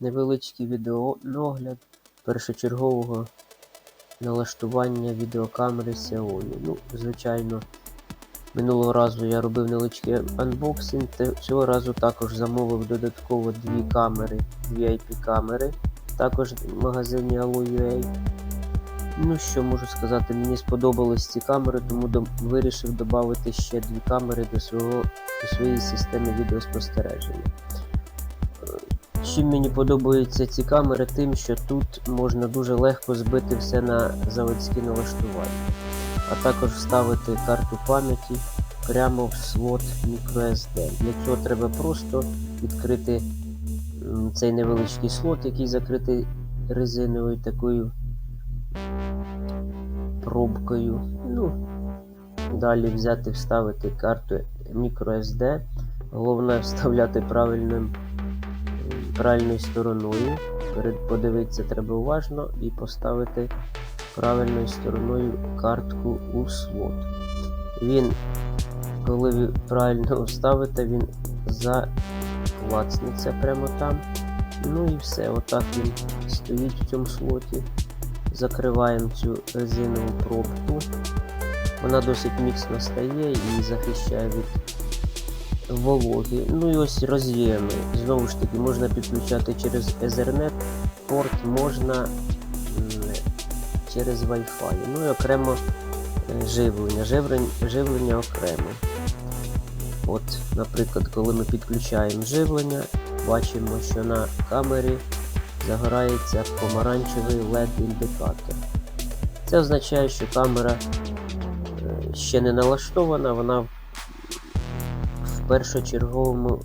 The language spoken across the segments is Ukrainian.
невеличкий відеоогляд першочергового налаштування відеокамери Xiaomi. Ну, звичайно, минулого разу я робив невеличкий анбоксинг, цього разу також замовив додатково дві камери, дві IP-камери, також в магазині Allo.ua. Ну що можу сказати, мені сподобались ці камери, тому до- вирішив додати ще дві камери до, свого, до своєї системи відеоспостереження. Чим мені подобаються ці камери, тим, що тут можна дуже легко збити все на заводські налаштування, а також вставити карту пам'яті прямо в слот microSD. Для цього треба просто відкрити цей невеличкий слот, який закритий резиновою такою пробкою. Ну, далі взяти, вставити карту microSD. Головне вставляти правильним, правильною стороною. Подивитися треба уважно і поставити правильною стороною картку у слот. Він, коли ви правильно вставите, він заклацнеться прямо там. Ну і все, отак він стоїть в цьому слоті. Закриваємо цю резинову пробку. Вона досить міцно стає і захищає від вологи. Ну і ось роз'єми. Знову ж таки, можна підключати через Ethernet порт, можна через Wi-Fi. Ну і окремо е, живлення. Живлення, живлення окремо. От, наприклад, коли ми підключаємо живлення, бачимо, що на камері загорається помаранчевий LED-індикатор. Це означає, що камера е, ще не налаштована, вона першочерговому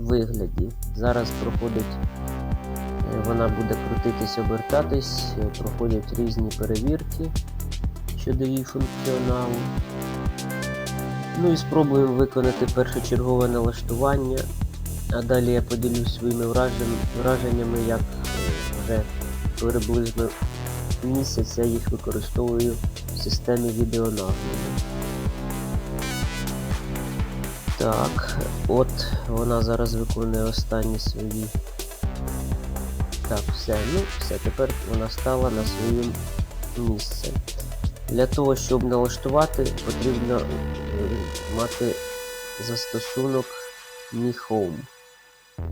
вигляді. Зараз проходить, е, вона буде крутитись, обертатись, е, проходять різні перевірки щодо її функціоналу. Ну і спробуємо виконати першочергове налаштування, а далі я поділюсь своїми враженнями, як е, вже приблизно місяць я їх використовую в системі відеонагляду. Так, от вона зараз виконує останні свої. Так, все, ну все, тепер вона стала на своє місце. Для того, щоб налаштувати, потрібно е, мати застосунок Mi Home.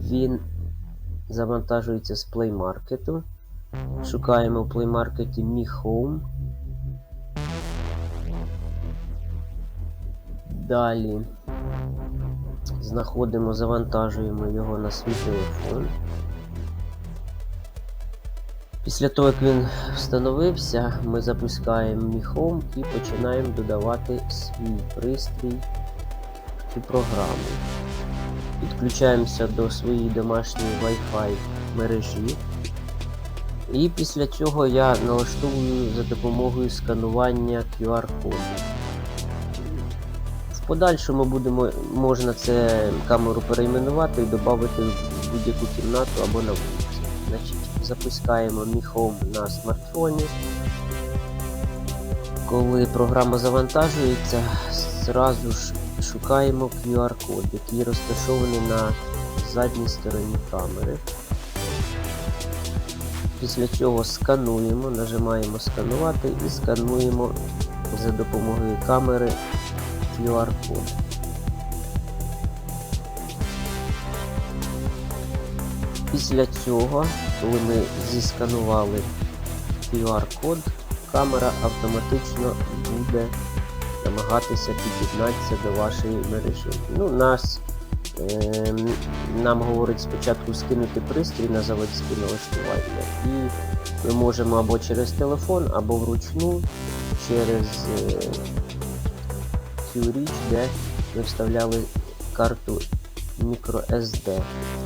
Він завантажується з Play Market. Шукаємо в Play Market Mi Home. Далі знаходимо, завантажуємо його на свій телефон. Після того, як він встановився, ми запускаємо Mi Home і починаємо додавати свій пристрій цю програму. Підключаємося до своєї домашньої Wi-Fi мережі. І після цього я налаштовую за допомогою сканування QR-коду. Подальшому будемо, можна це камеру перейменувати і додати в будь-яку кімнату або на вулиці. Значить, запускаємо Mi Home на смартфоні. Коли програма завантажується, зразу ж шукаємо QR-код, який розташований на задній стороні камери. Після цього скануємо, нажимаємо сканувати і скануємо за допомогою камери QR-код. Після цього, коли ми зісканували QR-код, камера автоматично буде намагатися під'єднатися до вашої мережі. Ну, нас, е, нам говорить спочатку скинути пристрій на заводське налаштування. І ми можемо або через телефон, або вручну через е, цю де ми вставляли карту microSD.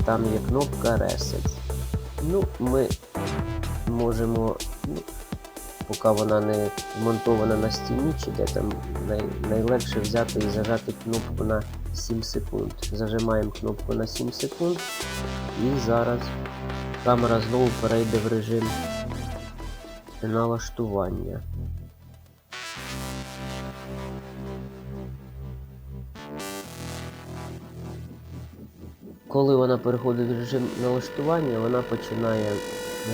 Там є кнопка Reset. Ну, ми можемо, ну, поки вона не вмонтована на стіні, чи де там най, найлегше взяти і зажати кнопку на 7 секунд. Зажимаємо кнопку на 7 секунд і зараз камера знову перейде в режим налаштування. Коли вона переходить в режим налаштування, вона починає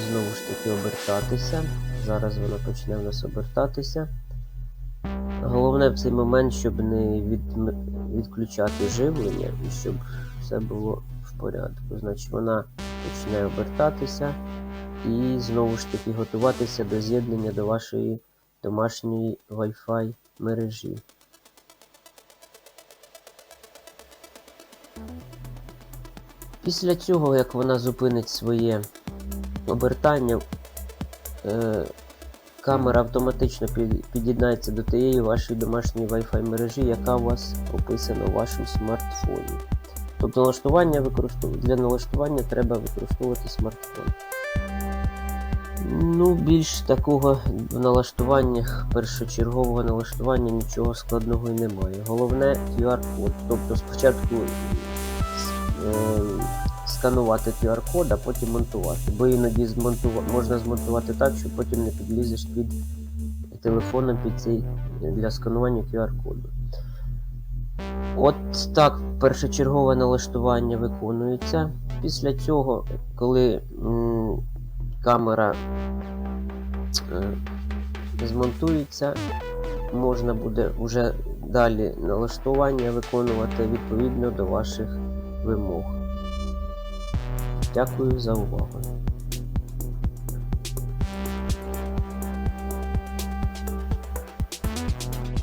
знову ж таки обертатися. Зараз вона почне в нас обертатися. Головне в цей момент, щоб не від... відключати живлення і щоб все було в порядку. Значить, вона почне обертатися і знову ж таки готуватися до з'єднання до вашої домашньої Wi-Fi мережі. Після цього, як вона зупинить своє обертання, е, камера автоматично під- під'єднається до тієї вашої домашньої Wi-Fi мережі, яка у вас описана у вашому смартфоні. Тобто налаштування використов... для налаштування треба використовувати смартфон. Ну, більш такого в налаштуваннях, першочергового налаштування нічого складного і немає. Головне QR-код. Тобто спочатку сканувати QR-код, а потім монтувати. Бо іноді змонтува... можна змонтувати так, що потім не підлізеш під телефоном під цей для сканування QR-коду. От так першочергове налаштування виконується. Після цього, коли м, камера е, змонтується, можна буде вже далі налаштування виконувати відповідно до ваших вимог. Дякую за увагу.